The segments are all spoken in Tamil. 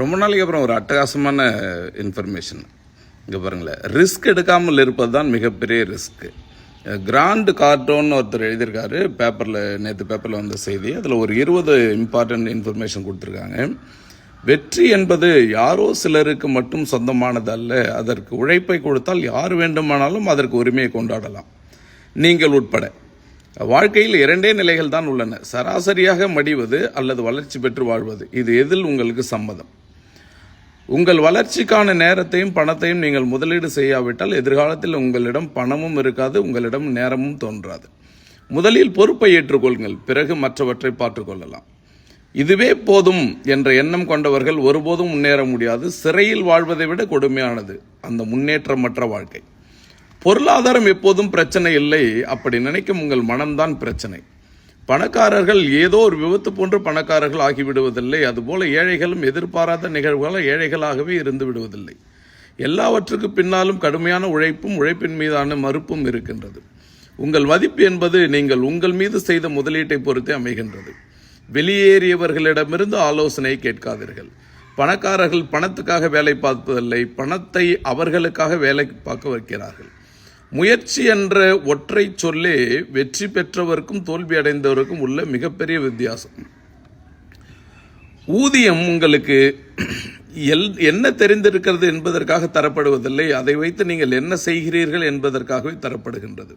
ரொம்ப நாளைக்கு அப்புறம் ஒரு அட்டகாசமான இன்ஃபர்மேஷன் இங்கே பாருங்களேன் ரிஸ்க் எடுக்காமல் இருப்பது தான் மிகப்பெரிய ரிஸ்க்கு கிராண்ட் கார்ட்டோன்னு ஒருத்தர் எழுதியிருக்காரு. பேப்பரில் நேற்று பேப்பரில் வந்த செய்தி. அதில் ஒரு இருபது இம்பார்ட்டண்ட் இன்ஃபர்மேஷன் கொடுத்துருக்காங்க. வெற்றி என்பது யாரோ சிலருக்கு மட்டும் சொந்தமானது அல்ல. அதற்கு உழைப்பை கொடுத்தால் யார் வேண்டுமானாலும் அதற்கு உரிமையை கொண்டாடலாம். நீங்கள் உட்பட. வாழ்க்கையில் இரண்டே நிலைகள் தான் உள்ளன. சராசரியாக மடிவது அல்லது வளர்ச்சி பெற்று வாழ்வது. இது எதில் உங்களுக்கு சம்மதம்? உங்கள் வளர்ச்சிக்கான நேரத்தையும் பணத்தையும் நீங்கள் முதலீடு செய்யாவிட்டால் எதிர்காலத்தில் உங்களிடம் பணமும் இருக்காது உங்களிடம் நேரமும் தோன்றாது. முதலில் பொறுப்பை ஏற்றுக்கொள்ளுங்கள் பிறகு மற்றவற்றை பார்த்துக்கொள்ளலாம் இதுவே போதும் என்ற எண்ணம் கொண்டவர்கள் ஒருபோதும் முன்னேற முடியாது. சிறையில் வாழ்வதை விட கொடுமையானது அந்த முன்னேற்றமற்ற வாழ்க்கை. பொருளாதாரம் எப்போதும் பிரச்சனை இல்லை அப்படி நினைக்கும் உங்கள் மனம்தான் பிரச்சனை. பணக்காரர்கள் ஏதோ ஒரு விபத்து போன்று பணக்காரர்கள் ஆகிவிடுவதில்லை. அதுபோல ஏழைகளும் எதிர்பாராத நிகழ்வுகளால் ஏழைகளாகவே இருந்து விடுவதில்லை. எல்லாவற்றுக்கு பின்னாலும் கடுமையான உழைப்பும் உழைப்பின் மீதான மறுப்பும் இருக்கின்றது. உங்கள் மதிப்பு என்பது நீங்கள் உங்கள் மீது செய்த முதலீட்டை பொறுத்தே அமைகின்றது. வெளியேறியவர்களிடமிருந்து ஆலோசனை கேட்காதீர்கள். பணக்காரர்கள் பணத்துக்காக வேலை பார்ப்பதில்லை. பணத்தை அவர்களுக்காக வேலை பார்க்க வைக்கிறார்கள். முயற்சி என்ற ஒற்றை சொல்லே வெற்றி பெற்றவருக்கும் தோல்வி அடைந்தவருக்கும் உள்ள மிகப்பெரிய வித்தியாசம். ஊதியம் உங்களுக்கு எல் என்ன தெரிந்திருக்கிறது என்பதற்காக தரப்படுவதில்லை. அதை வைத்து நீங்கள் என்ன செய்கிறீர்கள் என்பதற்காகவே தரப்படுகின்றது.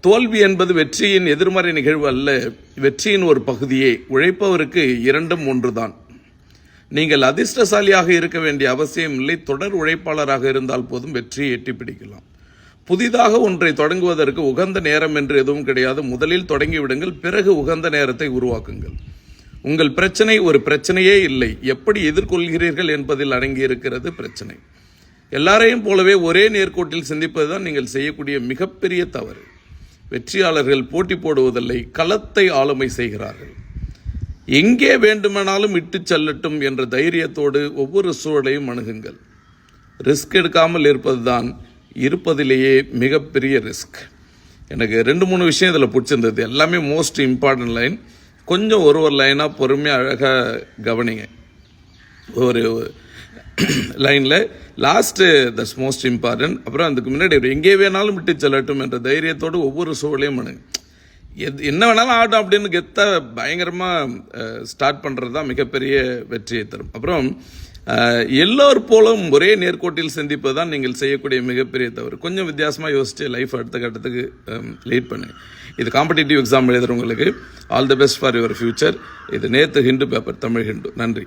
தோல்வி என்பது வெற்றியின் எதிர்மறை நிகழ்வு அல்ல வெற்றியின் ஒரு பகுதியே. உழைப்பவருக்கு இரண்டும் ஒன்றுதான். நீங்கள் அதிர்ஷ்டசாலியாக இருக்க வேண்டிய அவசியம் இல்லை. தொடர் உழைப்பாளராக இருந்தால் போதும் வெற்றியை எட்டி பிடிக்கலாம் புதிதாக ஒன்றை தொடங்குவதற்கு உகந்த நேரம் என்று எதுவும் கிடையாது. முதலில் தொடங்கிவிடுங்கள் பிறகு உகந்த நேரத்தை உருவாக்குங்கள். உங்கள் பிரச்சனை ஒரு பிரச்சனையே இல்லை. எப்படி எதிர்கொள்கிறீர்கள் என்பதில் அடங்கியிருக்கிறது பிரச்சனை. எல்லாரையும் போலவே ஒரே நேர்கோட்டில் சிந்திப்பதுதான் நீங்கள் செய்யக்கூடிய மிகப்பெரிய தவறு. வெற்றியாளர்கள் போட்டி போடுவதில்லை களத்தை ஆளுமை செய்கிறார்கள். எங்கே வேண்டுமானாலும் இட்டு செல்லட்டும் என்ற தைரியத்தோடு ஒவ்வொரு சூழலையும் அணுகுங்கள். ரிஸ்க் எடுக்காமல் இருப்பதுதான் இருப்பதிலேயே மிகப்பெரிய ரிஸ்க் எனக்கு ரெண்டு மூணு விஷயம் இதில் பிடிச்சிருந்தது. எல்லாமே மோஸ்ட் இம்பார்ட்டன்ட் லைன் கொஞ்சம் ஒரு ஒரு லைனாக பொறுமையாக அழகாக கவனிங்க. ஒரு லைனில் லாஸ்ட்டு தட்ஸ் மோஸ்ட் இம்பார்ட்டன்ட் அப்புறம் அதுக்கு முன்னாடி எங்கே வேணாலும் விட்டு செல்லட்டும் என்ற தைரியத்தோடு ஒவ்வொரு சூழலையும் பண்ணுங்க. எது என்ன வேணாலும் ஆகட்டும் அப்படின்னு கெத்த பயங்கரமாக ஸ்டார்ட் பண்ணுறது தான் மிகப்பெரிய வெற்றியை தரும். அப்புறம் எல்லோர் போலும் ஒரே நேர்கோட்டில் சிந்திப்பது தான் நீங்கள் செய்யக்கூடிய மிகப்பெரிய தவறு. கொஞ்சம் வித்தியாசமாக யோசிச்சு லைஃப் அடுத்த கட்டத்துக்கு லீட் பண்ணுங்க இது competitive exam எழுதுறவங்களுக்கு all the best for your future இது நேற்று ஹிண்டு பேப்பர் தமிழ் ஹிண்டு நன்றி.